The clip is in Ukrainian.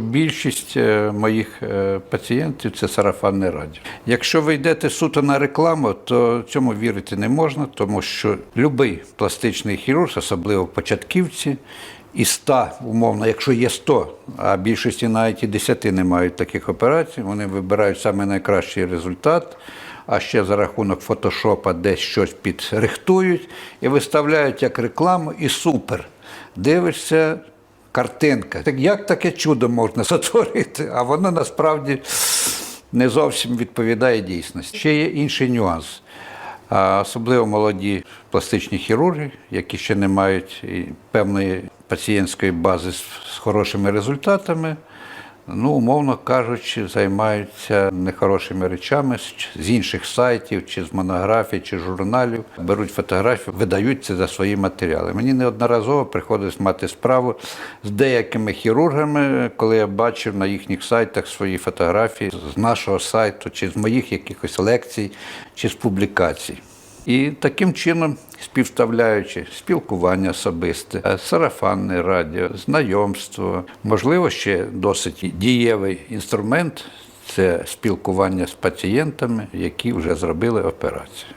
Більшість е, моїх е, пацієнтів це сарафанне радіо. Якщо ви йдете суто на рекламу, то цьому вірити не можна, тому що будь-який пластичний хірург, особливо початківці, і 100, умовно, якщо є 100, а більшості навіть і 10 не мають таких операцій, вони вибирають саме найкращий результат, а ще за рахунок фотошопа десь щось підрихтують і виставляють як рекламу, і супер. Дивишся, картинка. Так як таке чудо можна сотворити? А воно насправді не зовсім відповідає дійсності. Ще є інший нюанс. Особливо молоді пластичні хірурги, які ще не мають певної пацієнтської бази з, хорошими результатами, ну, умовно кажучи, займаються нехорошими речами з- інших сайтів, чи з монографій, чи журналів, беруть фотографії, видають це за свої матеріали. Мені неодноразово приходилось мати справу з деякими хірургами, коли я бачив на їхніх сайтах свої фотографії з нашого сайту, чи з моїх якихось лекцій, чи з публікацій. І таким чином, співставляючи спілкування особисте, е, сарафанне радіо, знайомство, можливо, ще досить дієвий інструмент це спілкування з пацієнтами, які вже зробили операцію.